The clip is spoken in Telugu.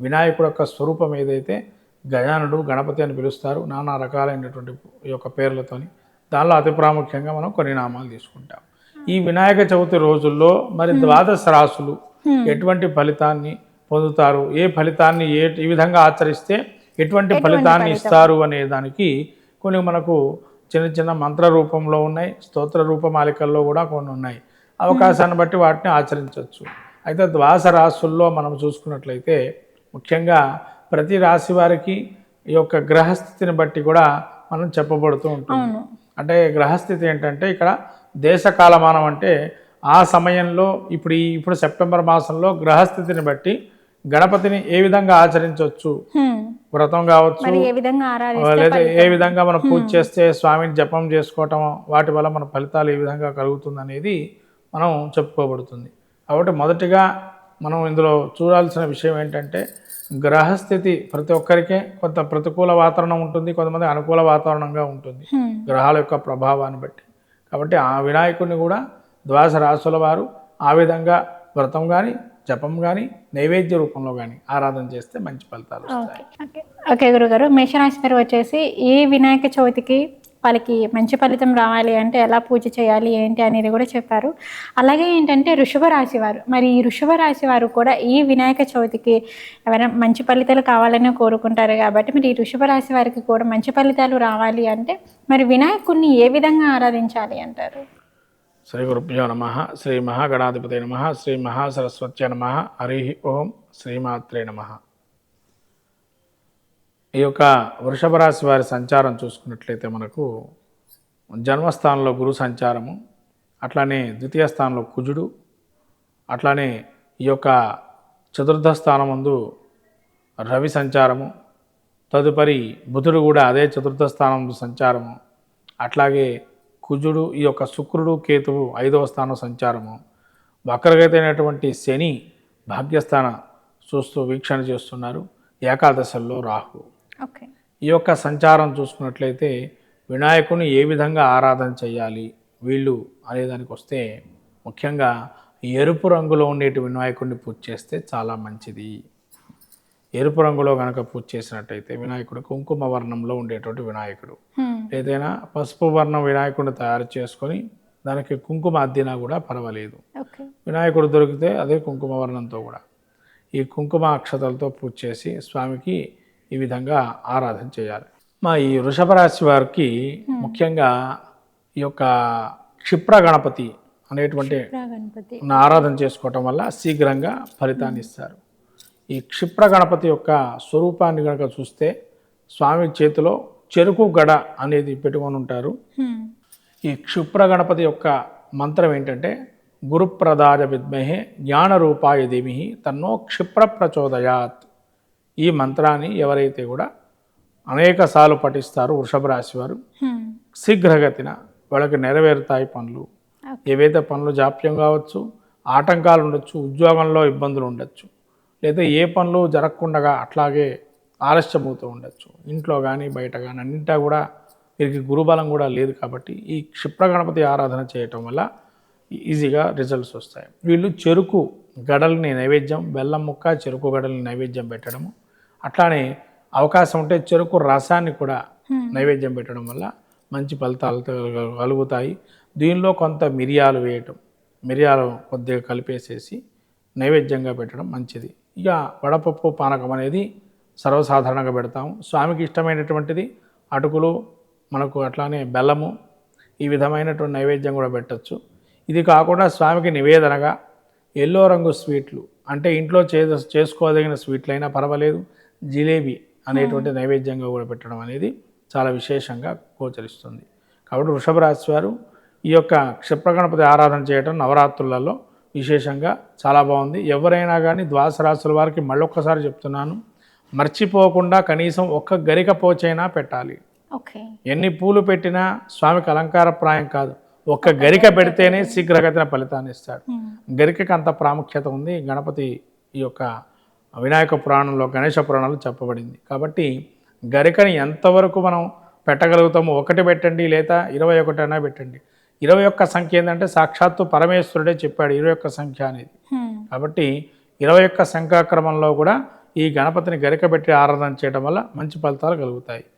వినాయకుడు యొక్క స్వరూపం ఏదైతే గజానుడు గణపతి అని పిలుస్తారు నానా రకాలైనటువంటి యొక్క పేర్లతోని దానిలో అతి ప్రాముఖ్యంగా మనం కొన్ని నామాలు తీసుకుంటాం. ఈ వినాయక చవితి రోజుల్లో మరి ద్వాదశ రాసులు ఎటువంటి ఫలితాన్ని పొందుతారు? ఏ ఫలితాన్ని ఏ ఈ విధంగా ఆచరిస్తే ఎటువంటి ఫలితాన్ని ఇస్తారు అనే దానికి కొన్ని మనకు చిన్న చిన్న మంత్ర రూపంలో ఉన్నాయి స్తోత్ర రూపమాలికల్లో కూడా కొన్ని ఉన్నాయి. అవకాశాన్ని బట్టి వాటిని ఆచరించవచ్చు. అయితే ద్వాస రాశుల్లో మనం చూసుకున్నట్లయితే ముఖ్యంగా ప్రతి రాశి వారికి ఈ యొక్క గ్రహస్థితిని బట్టి కూడా మనం చెప్పబడుతూ ఉంటుంది. అవును. అంటే గ్రహస్థితి ఏంటంటే ఇక్కడ దేశ కాలమానం అంటే ఆ సమయంలో ఇప్పుడు ఈ ఇప్పుడు సెప్టెంబర్ మాసంలో గ్రహస్థితిని బట్టి గణపతిని ఏ విధంగా ఆచరించవచ్చు. వ్రతం కావచ్చు లేదా ఏ విధంగా మనం పూజ చేస్తే స్వామిని జపం చేసుకోవటం వాటి వల్ల మన ఫలితాలు ఏ విధంగా కలుగుతుంది అనేది మనం చెప్పుకోబడుతుంది. కాబట్టి మొదటిగా మనం ఇందులో చూడాల్సిన విషయం ఏంటంటే గ్రహస్థితి ప్రతి ఒక్కరికే కొంత ప్రతికూల వాతావరణం ఉంటుంది కొంతమంది అనుకూల వాతావరణంగా ఉంటుంది. గ్రహాల యొక్క ప్రభావాన్ని బట్టి. కాబట్టి ఆ వినాయకుడిని కూడా ద్వాదశ రాసుల వారు ఆ విధంగా వ్రతం కానీ జపం కానీ నైవేద్య రూపంలో కానీ ఆరాధన చేస్తే మంచి ఫలితాలు వస్తాయి. ఓకే గురుగారు మేషరాశి వారు వచ్చేసి ఈ వినాయక చవితికి వాళ్ళకి మంచి ఫలితం రావాలి అంటే ఎలా పూజ చేయాలి ఏంటి అనేది కూడా చెప్పారు. అలాగే ఏంటంటే వృషభ రాశి వారు మరి ఈ వృషభ రాశి వారు కూడా ఈ వినాయక చవితికి ఎవరైనా మంచి ఫలితాలు కావాలని కోరుకుంటారు కాబట్టి మరి ఈ వృషభ రాశి వారికి కూడా మంచి ఫలితాలు రావాలి అంటే మరి వినాయకుడిని ఏ విధంగా ఆరాధించాలి అంటారు? శ్రీ గురుభ్యో నమ శ్రీ మహాగణాధిపతి నమ శ్రీ మహాసరస్వత్య నమ హరి ఓం శ్రీమాత్రే నమ. ఈ యొక్క వృషభ రాశి వారి సంచారం చూసుకున్నట్లయితే మనకు జన్మస్థానంలో గురు సంచారము అట్లానే ద్వితీయ స్థానంలో కుజుడు అట్లానే ఈ యొక్క చతుర్థ స్థానం ముందు రవి సంచారము తదుపరి బుధుడు కూడా అదే చతుర్థ స్థానం సంచారము అట్లాగే కుజుడు ఈ యొక్క శుక్రుడు కేతువు ఐదవ స్థానం సంచారము. వక్రగతైనటువంటి శని భాగ్యస్థాన చూస్తూ వీక్షణ చేస్తున్నారు. ఏకాదశల్లో రాహు. ఈ యొక్క సంచారం చూసుకున్నట్లయితే వినాయకుని ఏ విధంగా ఆరాధన చేయాలి వీళ్ళు అనేదానికి వస్తే ముఖ్యంగా ఎరుపు రంగులో ఉండేటి వినాయకుడిని పూజ చేస్తే చాలా మంచిది. ఎరుపు రంగులో కనుక పూజ చేసినట్టయితే వినాయకుడు కుంకుమ వర్ణంలో ఉండేటువంటి వినాయకుడు. ఏదైనా పసుపు వర్ణం వినాయకుడిని తయారు చేసుకొని దానికి కుంకుమ అద్దినా కూడా పర్వాలేదు. వినాయకుడు దొరికితే అదే కుంకుమ వర్ణంతో కూడా. ఈ కుంకుమ అక్షతలతో పూజ చేసి స్వామికి ఈ విధంగా ఆరాధన చేయాలి. మా ఈ వృషభ రాశి వారికి ముఖ్యంగా ఈ యొక్క క్షిప్ర గణపతి అనేటువంటి ఆరాధన చేసుకోవటం వల్ల శీఘ్రంగా ఫలితాన్ని ఇస్తారు. ఈ క్షిప్ర గణపతి యొక్క స్వరూపాన్ని కనుక చూస్తే స్వామి చేతిలో చెరుకు గడ అనేది పెట్టుకొని ఉంటారు. ఈ క్షిప్ర గణపతి యొక్క మంత్రం ఏంటంటే గురుప్రదాయ విద్మహే జ్ఞానరూపాయ దేవి తన్నో క్షిప్ర ప్రచోదయాత్. ఈ మంత్రాన్ని ఎవరైతే కూడా అనేక సార్లు పఠిస్తారో వృషభ రాశి వారు. శీఘ్రగతిన వాళ్ళకి నెరవేరుతాయి పనులు. ఏవైతే పనులు జాప్యం కావచ్చు ఆటంకాలు ఉండొచ్చు ఉద్యోగంలో ఇబ్బందులు ఉండొచ్చు లేదా ఏ పనులు జరగకుండా అట్లాగే ఆలస్యమవుతూ ఉండొచ్చు ఇంట్లో కానీ బయట కానీ అన్నింటా కూడా వీరికి గురుబలం కూడా లేదు కాబట్టి ఈ క్షిప్ర గణపతి ఆరాధన చేయటం వల్ల ఈజీగా రిజల్ట్స్ వస్తాయి వీళ్ళు చెరుకు గడల్ని నైవేద్యం బెల్లం ముక్క చెరుకు గడల్ని నైవేద్యం పెట్టడము అట్లానే అవకాశం ఉంటే చెరుకు రసాన్ని కూడా నైవేద్యం పెట్టడం వల్ల మంచి ఫలితాలు కల- కలుగుతాయి. దీనిలో కొంత మిరియాలు వేయటం మిరియాలు కొద్దిగా కలిపేసేసి నైవేద్యంగా పెట్టడం మంచిది. ఇక వడపప్పు పానకం అనేది సర్వసాధారణంగా పెడతాము. స్వామికి ఇష్టమైనటువంటిది అటుకులు మనకు అట్లానే బెల్లము ఈ విధమైనటువంటి నైవేద్యం కూడా పెట్టచ్చు. ఇది కాకుండా స్వామికి నివేదనగా ఎల్లో రంగు స్వీట్లు అంటే ఇంట్లో చే చేసుకోదగిన స్వీట్లు అయినా పర్వాలేదు. జిలేబీ అనేటువంటి నైవేద్యంగా కూడా పెట్టడం అనేది చాలా విశేషంగా గోచరిస్తుంది. కాబట్టి వృషభ రాశి వారు ఈ యొక్క క్షిప్రగణపతి ఆరాధన చేయడం నవరాత్రులలో విశేషంగా చాలా బాగుంది. ఎవరైనా కానీ ద్వాదశ రాశుల వారికి మళ్ళొక్కసారి చెప్తున్నాను మర్చిపోకుండా కనీసం ఒక్క గరిక పోచైనా పెట్టాలి. ఓకే. ఎన్ని పూలు పెట్టినా స్వామికి అలంకారప్రాయం కాదు. ఒక్క గరిక పెడితేనే శీఘ్రగతిన ఫలితాన్ని ఇస్తాడు. గరికకి అంత ప్రాముఖ్యత ఉంది గణపతి ఈ యొక్క వినాయక పురాణంలో గణేష పురాణంలో చెప్పబడింది. కాబట్టి గరికని ఎంతవరకు మనం పెట్టగలుగుతామో ఒకటి పెట్టండి లేదా ఇరవై ఒకటి అయినా పెట్టండి. ఇరవై ఒక్క సంఖ్య ఏంటంటే సాక్షాత్తు పరమేశ్వరుడే చెప్పాడు ఇరవై ఒక్క సంఖ్య అనేది. కాబట్టి ఇరవై ఒక్క సంఖ్యాక్రమంలో కూడా ఈ గణపతిని గరికబెట్టి ఆరాధన చేయడం వల్ల మంచి ఫలితాలు కలుగుతాయి.